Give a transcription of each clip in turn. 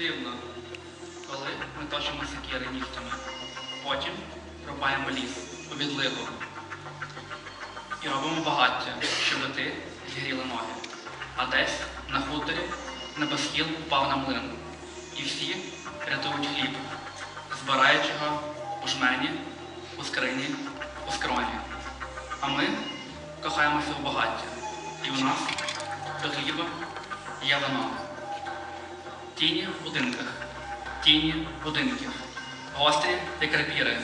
Дивно, коли ми точимо сокири нігтями, потім рубаємо ліс у відлигу і робимо багаття, щоб ти зігріли ноги. А десь на хуторі небосхіл упав на млин, і всі рятують хліб, збирають його у жмені, у скрині, у скроні. А ми кохаємося у багаття, і у нас до хліба є вино. Тіні в будинках, тіні будинків, гострі як рапіри.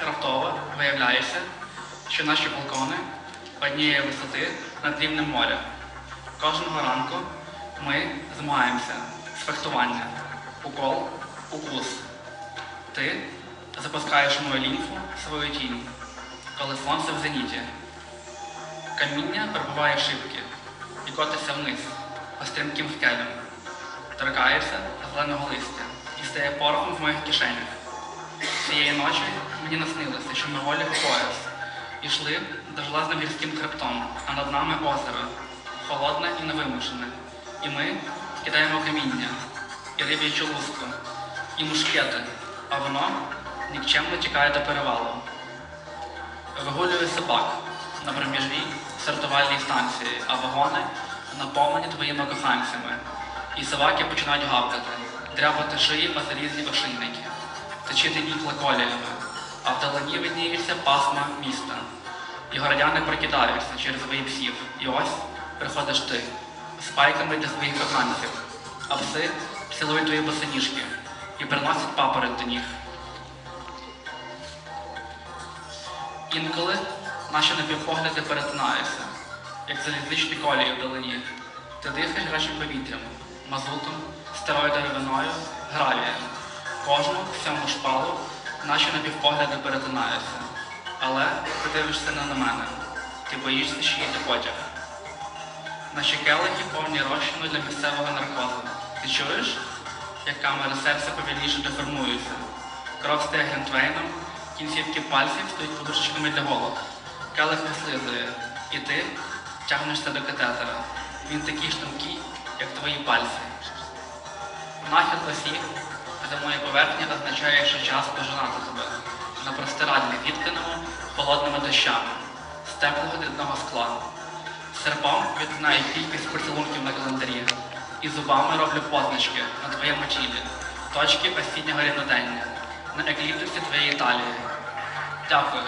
Раптово виявляється, що наші балкони однієї висоти над рівнем моря. Кожного ранку ми змагаємося з фехтування. Укол, укус. Ти запускаєш мою лімфу свою тінь, коли сонце в зеніті. Каміння перебуває шибки і котиться вниз по стрімким скелям. Торкається зеленого листя і стає порохом в моїх кишенях. Цієї ночі мені наснилося, що ми голі по пояс. Ішли до железним гірським хребтом, а над нами озеро, холодне і невимушене. І ми кидаємо каміння, і риб'ячу луску, і мушкети, а воно нікчемно тікає до перевалу. Вигулює собак на проміжній сортувальній станції, а вагони наповнені твоїми коханцями. І собаки починають гавкати, дряпати шиї о залізні ошейники, точити ікла коліями, а вдалині видніється пасма міста. І городяни прокидаються через своїх псів. І ось приходиш ти з пайками для своїх коханців, а пси цілують твої босоніжки і приносять папороть до ніг. Інколи наші напівпогляди перетинаються, як залізничні колії вдалині. Ти дихаєш гарячим повітрям, мазутом, старою деревиною, гравієм. Кожну сьому шпалу наші напівпогляди перетинаються. Але ти дивишся не на мене. Ти боїшся, що їде потяг. Наші келихи повні розчину для місцевого наркозу. Ти чуєш, як камери серця повільніше деформуються? Кров стає грентвейном, кінцівки пальців стають подушечками для голок. Келих вислизує, і ти тягнешся до катетера. Він такий ж тонкий, як твої пальці. Нахил осі земної поверхні означає, що час пожинати тебе на простирадні відкинемо холодними дощами з теплого дрібного скла. Серпом відтинаю кількість поцілунків на календарі і зубами роблю позначки на твоєму тілі, точки осіннього рівнодення, на екліптусі твоєї талії. Дякую,